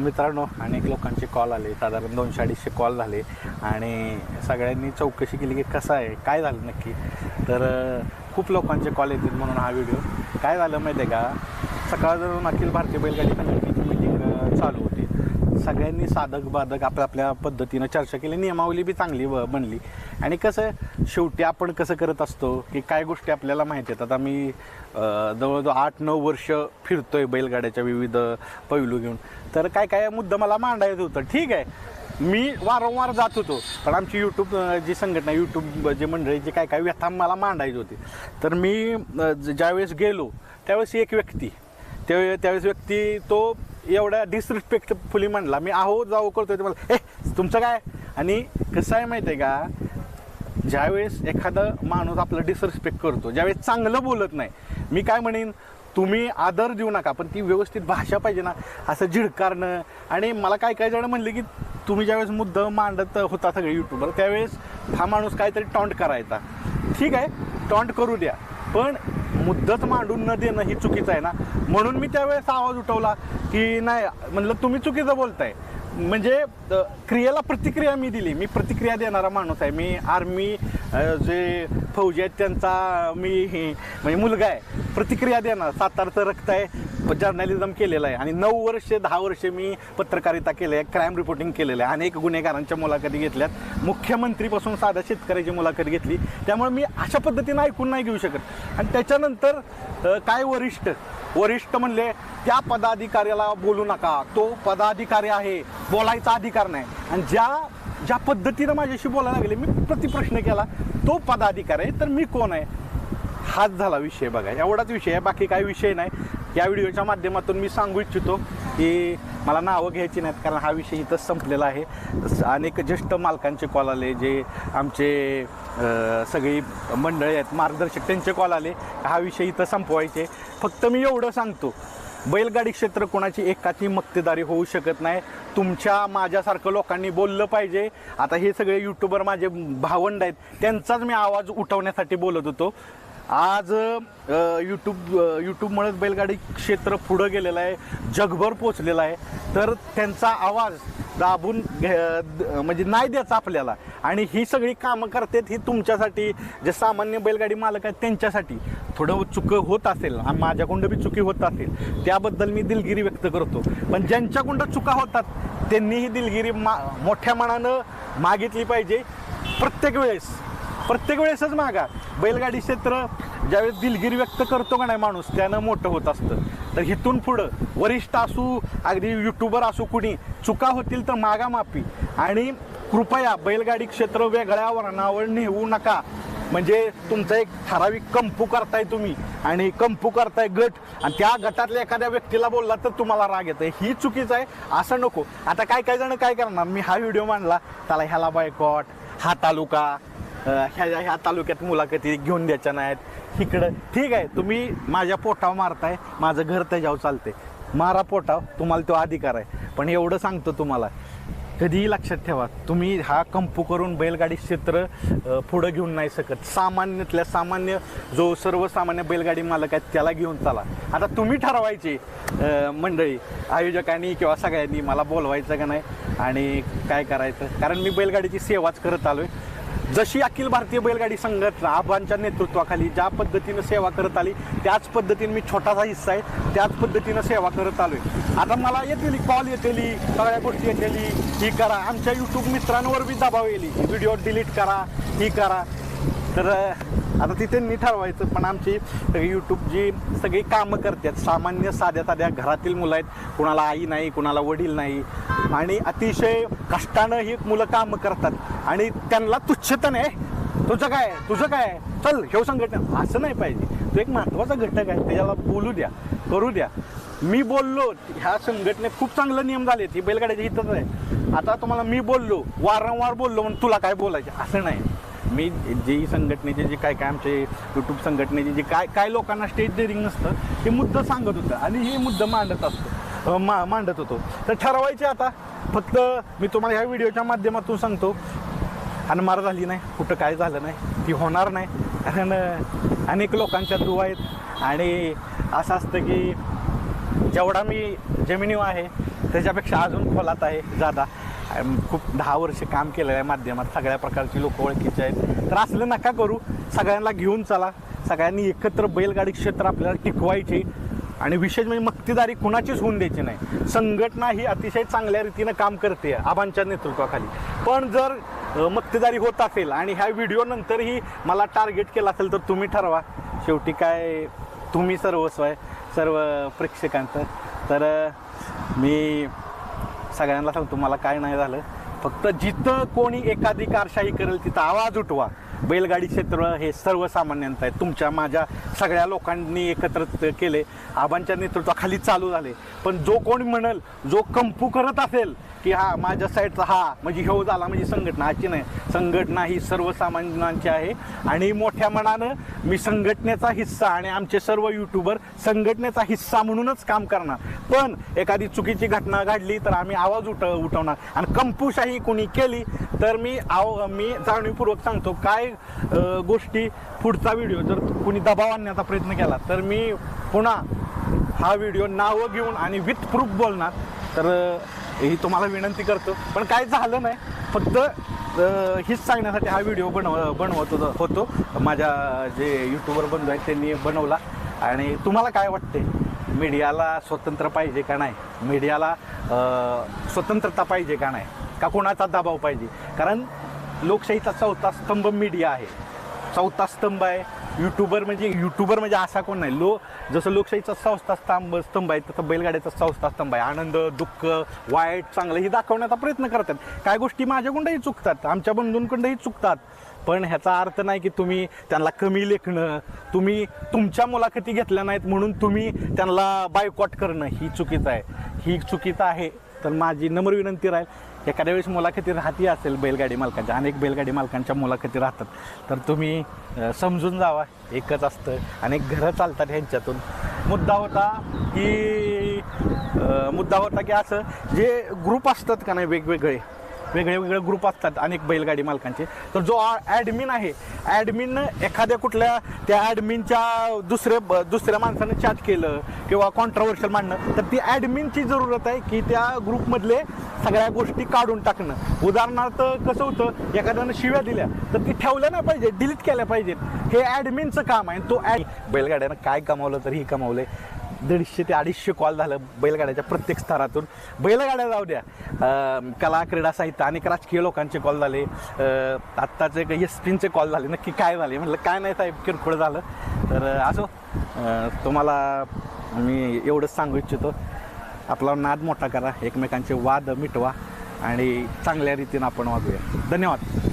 मित्रांनो अनेक लोकांचे कॉल आले. साधारण दोनशे अडीचशे कॉल झाले. आणि सगळ्यांनी चौकशी केली की कसं आहे काय झालं नक्की. तर खूप लोकांचे कॉल येतील म्हणून हा व्हिडिओ काय झालं माहिती आहे का सकाळपासून अखिल भारतीय बैलगाडी मीटिंग मिटिंग चालू सगळ्यांनी साधक बाधक आपल्या आपल्या पद्धतीनं चर्चा केली. नियमावली बी चांगली बनली. आणि कसं शेवटी आपण कसं करत असतो की काय गोष्टी आपल्याला माहिती आहेत? आता मी जवळजवळ आठ नऊ वर्ष फिरतोय बैलगाड्याच्या विविध पैलू घेऊन. तर काय काय मुद्दा मला मांडायचं होतं. ठीक आहे. मी वारंवार जात होतो. पण आमची यूट्यूब जी संघटना यूट्यूब जे मंडळी जे काय काय व्यथा मला मांडायची होती. तर मी ज्यावेळेस गेलो त्यावेळेस एक व्यक्ती त्या त्यावेळेस व्यक्ती तो एवढा डिसरिस्पेक्टफुली म्हणला. मी आहो जाऊ करतोय तुम्हाला हे तुमचं काय? आणि कसं आहे माहिती आहे का? ज्यावेळेस एखादा माणूस आपलं डिसरिस्पेक्ट करतो ज्यावेळेस चांगलं बोलत नाही मी काय म्हणेन? तुम्ही आदर देऊ नका पण ती व्यवस्थित भाषा पाहिजे ना असं झिडकारणं. आणि मला काय काय जण म्हणले की तुम्ही ज्यावेळेस मुद्दा मांडत होता सगळे यूट्यूबर त्यावेळेस हा माणूस काहीतरी टॉन्ट करायचा. ठीक आहे टॉन्ट करू द्या. पण मुद्दत मांडून न देणं ही चुकीचं आहे ना? म्हणून मी त्यावेळेस आवाज उठवला की नाही म्हणलं तुम्ही चुकीचं बोलताय. म्हणजे क्रियेला प्रतिक्रिया मी दिली. मी प्रतिक्रिया देणारा माणूस आहे. मी आर्मी जे फौजी आहेत त्यांचा मी हे- म्हणजे मुलगा आहे. प्रतिक्रिया देणार. सातारचं रक्त आहे. जर्नलिझम केलेलं आहे. आणि नऊ वर्ष दहा वर्षे मी पत्रकारिता केली आहे क्राईम रिपोर्टिंग केलेलं आहे. अनेक गुन्हेगारांच्या मुलाखती घेतल्यात. मुख्यमंत्रीपासून साध्या शेतकऱ्याची मुलाखत घेतली. त्यामुळे मी अशा पद्धतीनं ऐकून नाही घेऊ शकत. आणि त्याच्यानंतर काय वरिष्ठ? वरिष्ठ म्हणले त्या पदाधिकाऱ्याला बोलू नका. तो पदाधिकारी आहे. बोलायचा अधिकार नाही. आणि ज्या ज्या पद्धतीनं माझ्याशी बोलायला लागले मी प्रतिप्रश्न केला तो पदाधिकारी आहे तर मी कोण आहे? हाच झाला विषय बघा. एवढाच विषय आहे. बाकी काही विषय नाही. या व्हिडिओच्या माध्यमातून मी सांगू इच्छितो की मला नावं घ्यायची नाहीत कारण हा विषय इथंच संपलेला आहे. स- अनेक ज्येष्ठ मालकांचे कॉल आले जे आमचे सगळी मंडळी आहेत मार्गदर्शक त्यांचे कॉल आले. हा विषय इथं संपवायचे. फक्त मी एवढं सांगतो बैलगाडी क्षेत्र कोणाची एकाची मक्तेदारी होऊ शकत नाही. तुमच्या माझ्यासारखं लोकांनी बोललं पाहिजे. आता हे सगळे युट्यूबर माझे भावंड आहेत त्यांचाच मी आवाज उठवण्यासाठी बोलत होतो. आज यूट्यूब यूट्यूबमुळेच बैलगाडी क्षेत्र पुढं गेलेलं आहे जगभर पोचलेलं आहे. तर त्यांचा आवाज दाबून घे- म्हणजे नाही द्यायचा आपल्याला. आणि ही सगळी कामं करतात ही तुमच्यासाठी जे सामान्य बैलगाडी मालक आहेत त्यांच्यासाठी. थोडं चुकं होत असेल आणि माझ्याकडून बी चुकी होत असेल त्याबद्दल मी दिलगिरी व्यक्त करतो. पण ज्यांच्याकडून चुका होतात त्यांनी ही दिलगिरी मा मोठ्या मनानं मागितली पाहिजे प्रत्येक वेळेस. प्रत्येक वेळेसच मागा. बैलगाडी क्षेत्र ज्यावेळेस दिलगिरी व्यक्त करतो का नाही माणूस त्यानं मोठं होत असतं. तर इथून पुढं वरिष्ठ असू अगदी युट्यूबर असू कुणी चुका होतील तर मागा माफी आणि कृपया बैलगाडी क्षेत्र वेगळ्या वर्णावर नेऊ नका. म्हणजे तुमचा एक ठराविक कंपू करताय तुम्ही आणि कंपू करताय गट आणि त्या गटातल्या एखाद्या व्यक्तीला बोलला तर तुम्हाला राग येतोय. ही चुकीचं आहे असं नको. आता काय काय जण काय करणार? मी हा व्हिडिओ मांडला त्याला ह्याला बायकॉट हा तालुका ह्या ह्या तालुक्यात मुलाखती घेऊन द्यायच्या नाहीत. इकडं ठीक आहे तुम्ही माझ्या पोटाव मारताय माझं घर त्याच्यावर चालते मारा पोटाव तुम्हाला तो अधिकार आहे. पण एवढं सांगतो तुम्हाला कधीही लक्षात ठेवा तुम्ही हा कंपू करून बैलगाडी क्षेत्र पुढं घेऊन नाही शकत. सामान्यातल्या सामान्य जो सर्वसामान्य बैलगाडी मालक आहेत त्याला घेऊन चाला. आता तुम्ही ठरवायचे मंडळी आयोजकांनी किंवा सगळ्यांनी मला बोलवायचं का नाही आणि काय करायचं? कारण मी बैलगाडीची सेवाच करत आलो आहे जशी अखिल भारतीय बैलगाडी संघटना आबांच्या नेतृत्वाखाली ज्या पद्धतीनं सेवा करत आली त्याच पद्धतीने मी छोटासा हिस्सा आहे त्याच पद्धतीनं सेवा करत आलोय. आता मला येतेली कॉल येतेली सगळ्या गोष्टी येतेली ही करा. आमच्या यूट्यूब मित्रांवर बी दबाव येईल. व्हिडिओ डिलीट करा ही करा. तर आता तिथे मी ठरवायचं पण आमची सगळी यूट्यूबची सगळी कामं करतात सामान्य साध्या साध्या घरातील मुलं आहेत. कुणाला आई नाही कुणाला वडील नाही. आणि अतिशय कष्टानं ही मुलं कामं करतात. आणि त्यांना तुच्छता नाही तुझं काय तुझं काय चल हे संघटना. असं नाही पाहिजे. तो एक महत्त्वाचा घटक आहे त्याच्याला बोलू द्या करू द्या. मी बोललो ह्या संघटनेत खूप चांगलं नियम झाले ही बैलगाड्याच्या हितच आहे. आता तुम्हाला मी बोललो वारंवार बोललो म्हणून तुला काय बोलायचं? असं नाही. मी जे संघटनेचे जे काय काय आमचे यूट्यूब संघटनेचे जे काय काय लोकांना स्टेज डेअरिंग नसतं हे मुद्दा सांगत होतं आणि हे मुद्दा मांडत असतो मा मांडत होतो. तर ठरवायचे आता फक्त मी तुम्हाला ह्या व्हिडिओच्या माध्यमातून सांगतो आणि मार झाली नाही कुठं काय झालं नाही ती होणार नाही. कारण अनेक लोकांच्या दुवा आहेत आणि असं असतं की जेवढा मी जमिनीवर आहे त्याच्यापेक्षा अजून खोलात आहे जादा. खूप दहा वर्ष काम केलेलं आहे माध्यमात. सगळ्या प्रकारची लोक ओळखीचे आहेत. तर असलं नका करू. सगळ्यांना घेऊन चला. सगळ्यांनी एकत्र बैलगाडी क्षेत्र आपल्याला टिकवायचे. आणि विशेष म्हणजे मक्तेदारी कुणाचीच होऊन द्यायची नाही. संघटना ही अतिशय चांगल्या रीतीनं काम करते आबांच्या नेतृत्वाखाली. पण जर मक्तेदारी होत असेल आणि ह्या व्हिडिओनंतरही मला टार्गेट केला असेल तर तुम्ही ठरवा. शेवटी काय तुम्ही सर्वस्व आहे सर्व प्रेक्षकांचं. तर मी सगळ्यांना सांगतो मला काय नाही झालं. फक्त जिथं कोणी एकाधिकारशाही कारशाही करेल तिथं आवाज उठवा. बैलगाडी क्षेत्र हे सर्वसामान्यांचं आहे. तुमच्या माझ्या सगळ्या लोकांनी एकत्र केले. आबांच्या नेतृत्वाखाली चालू झाले. पण जो कोणी म्हणेल जो कंपू करत असेल की हा माझ्या साईडचा हा म्हणजे ह्यो झाला म्हणजे संघटना अशी नाही. संघटना ही सर्वसामान्यांची आहे. आणि मोठ्या मनानं मी संघटनेचा हिस्सा आणि आमचे सर्व युट्यूबर संघटनेचा हिस्सा म्हणूनच काम करणार. पण एखादी चुकीची घटना घडली तर आम्ही आवाज उठ उठवणार. आणि कंपूशाही कोणी केली तर मी आव मी जाणीवपूर्वक सांगतो काय गोष्टी पुढचा व्हिडिओ जर कुणी दबाव आणण्याचा प्रयत्न केला तर मी पुन्हा हा व्हिडिओ नावं घेऊन आणि विथ प्रूफ बोलणार. तर ही तुम्हाला विनंती करतो. पण काय झालं नाही फक्त हीच सांगण्यासाठी हा व्हिडिओ बनव बनवत होतो माझ्या जे यूट्यूबर बंधू आहेत त्यांनी बनवला. आणि तुम्हाला काय वाटते मीडियाला स्वतंत्र पाहिजे का नाही? मीडियाला स्वतंत्रता पाहिजे का नाही? का कोणाचा दबाव पाहिजे? कारण लोकशाहीचा चौथा स्तंभ मीडिया आहे. चौथा स्तंभ आहे. युट्यूबर म्हणजे युट्यूबर म्हणजे असा कोण नाही. लो जसं लोकशाहीचा चौथा स्तंभ स्तंभ आहे तसं बैलगाड्याचा चौथा स्तंभ आहे. आनंद दुःख वाईट चांगलं हे दाखवण्याचा प्रयत्न करतात. काय गोष्टी माझ्याकडूनही चुकतात आमच्या बंधूंकडूनही चुकतात. पण ह्याचा अर्थ नाही की तुम्ही त्यांना कमी लेखणं तुम्ही तुमच्या मुलाखती घेतल्या नाहीत म्हणून तुम्ही त्यांना बायकॉट करणं. ही चुकीचं आहे. ही चुकीचं आहे. तर माझी नम्र विनंती राहील एखाद्या वेळेस मुलाखती राहती असेल बैलगाडी मालकांच्या अनेक बैलगाडी मालकांच्या मुलाखती राहतात तर तुम्ही समजून जावा एकच असतं अनेक घरं चालतात ह्यांच्यातून. मुद्दा होता की मुद्दा होता की असं जे ग्रुप असतात का नाही वेगवेगळे वेगळे वेगळे ग्रुप असतात अनेक बैलगाडी मालकांचे. तर जो ॲडमिन आहे ॲडमिन एखाद्या कुठल्या त्या ॲडमिनच्या दुसऱ्या ब- दुसऱ्या माणसानं चॅट केलं किंवा कॉन्ट्रावर्शियल मांडणं तर ती ॲडमिनची जरूरत आहे की त्या ग्रुपमधले सगळ्या गोष्टी काढून टाकणं. उदाहरणार्थ कसं होतं एखाद्यानं शिव्या दिल्या तर ती ठेवल्या नाही पाहिजे डिलीट केल्या पाहिजेत. हे ॲडमिनचं काम आहे. तो ॲड बैलगाड्यानं काय कमावलं तरी हे दीडशे ते अडीचशे कॉल झालं बैलगाड्याच्या प्रत्येक स्तरातून. बैलगाड्या जाऊ द्या. कला क्रीडा साहित्य अनेक राजकीय लोकांचे कॉल झाले. आत्ताचे काही एस टींचे कॉल झाले. नक्की काय झाले? म्हटलं काय नाही साहेब किरकोळ झालं. तर असो. तुम्हाला मी एवढंच सांगू इच्छितो. आपला नाद मोठा करा. एकमेकांचे वाद मिटवा आणि चांगल्या रीतीनं आपण वागूया. धन्यवाद.